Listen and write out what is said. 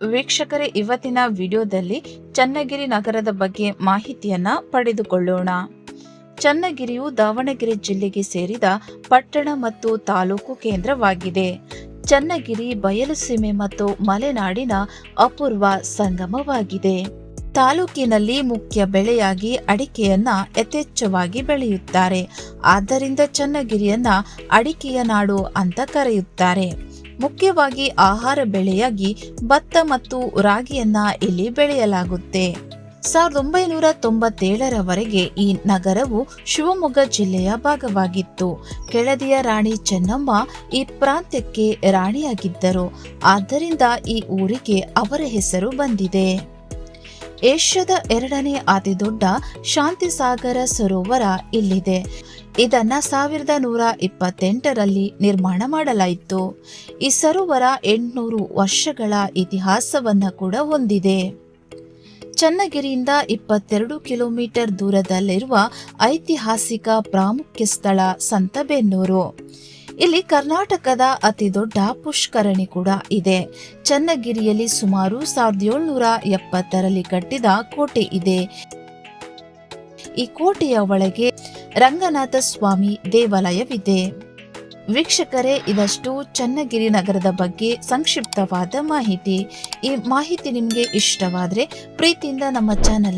ವೀಕ್ಷಕರೇ, ಇವತ್ತಿನ ವಿಡಿಯೋದಲ್ಲಿ ಚನ್ನಗಿರಿ ನಗರದ ಬಗ್ಗೆ ಮಾಹಿತಿಯನ್ನ ಪಡೆದುಕೊಳ್ಳೋಣ. ಚನ್ನಗಿರಿಯು ದಾವಣಗೆರೆ ಜಿಲ್ಲೆಗೆ ಸೇರಿದ ಪಟ್ಟಣ ಮತ್ತು ತಾಲೂಕು ಕೇಂದ್ರವಾಗಿದೆ. ಚನ್ನಗಿರಿ, ಬಯಲುಸೀಮೆ ಮತ್ತು ಮಲೆನಾಡಿನ ಅಪೂರ್ವ ಸಂಗಮವಾಗಿದೆ. ತಾಲೂಕಿನಲ್ಲಿ ಮುಖ್ಯ ಬೆಳೆಯಾಗಿ ಅಡಿಕೆಯನ್ನ ಯಥೇಚ್ಛವಾಗಿ ಬೆಳೆಯುತ್ತಾರೆ. ಆದ್ದರಿಂದ ಚನ್ನಗಿರಿಯನ್ನ ಅಡಿಕೆಯ ನಾಡು ಅಂತ ಕರೆಯುತ್ತಾರೆ. ಮುಖ್ಯವಾಗಿ ಆಹಾರ ಬೆಳೆಯಾಗಿ ಭತ್ತ ಮತ್ತು ರಾಗಿಯನ್ನ ಇಲ್ಲಿ ಬೆಳೆಯಲಾಗುತ್ತೆ. ಸಾವಿರದ ಒಂಬೈನೂರ ತೊಂಬತ್ತೇಳರವರೆಗೆ ಈ ನಗರವು ಶಿವಮೊಗ್ಗ ಜಿಲ್ಲೆಯ ಭಾಗವಾಗಿತ್ತು. ಕೆಳದಿಯ ರಾಣಿ ಚೆನ್ನಮ್ಮ ಈ ಪ್ರಾಂತ್ಯಕ್ಕೆ ರಾಣಿಯಾಗಿದ್ದರು. ಆದ್ದರಿಂದ ಈ ಊರಿಗೆ ಅವರ ಹೆಸರು ಬಂದಿದೆ. ಏಷ್ಯಾದ ಎರಡನೇ ಅತಿದೊಡ್ಡ ಶಾಂತಿಸಾಗರ ಸರೋವರ ಇಲ್ಲಿದೆ. ಇದನ್ನ ಸಾವಿರದ ನೂರ ಇಪ್ಪತ್ತೆಂಟರಲ್ಲಿ ನಿರ್ಮಾಣ ಮಾಡಲಾಯಿತು. ಈ ಸರೋವರ ಎಂಟುನೂರು ವರ್ಷಗಳ ಇತಿಹಾಸವನ್ನ ಕೂಡ ಹೊಂದಿದೆ. ಚನ್ನಗಿರಿಯಿಂದ ಇಪ್ಪತ್ತೆರಡು ಕಿಲೋಮೀಟರ್ ದೂರದಲ್ಲಿರುವ ಐತಿಹಾಸಿಕ ಪ್ರಾಮುಖ್ಯ ಸ್ಥಳ ಸಂತಬೆನ್ನೂರು. ಇಲ್ಲಿ ಕರ್ನಾಟಕದ ಅತಿ ದೊಡ್ಡ ಪುಷ್ಕರಣಿ ಕೂಡ ಇದೆ. ಚನ್ನಗಿರಿಯಲ್ಲಿ ಸುಮಾರು ಸಾವಿರದ ಏಳ್ನೂರ ಎಪ್ಪತ್ತರಲ್ಲಿ ಕಟ್ಟಿದ ಕೋಟೆ ಇದೆ. ಈ ಕೋಟೆಯ ಒಳಗೆ ರಂಗನಾಥ ಸ್ವಾಮಿ ದೇವಾಲಯವಿದೆ. ವೀಕ್ಷಕರೇ, ಇದಷ್ಟು ಚನ್ನಗಿರಿ ನಗರದ ಬಗ್ಗೆ ಸಂಕ್ಷಿಪ್ತವಾದ ಮಾಹಿತಿ. ಈ ಮಾಹಿತಿ ನಿಮಗೆ ಇಷ್ಟವಾದರೆ ಪ್ರೀತಿಯಿಂದ ನಮ್ಮ ಚಾನೆಲ್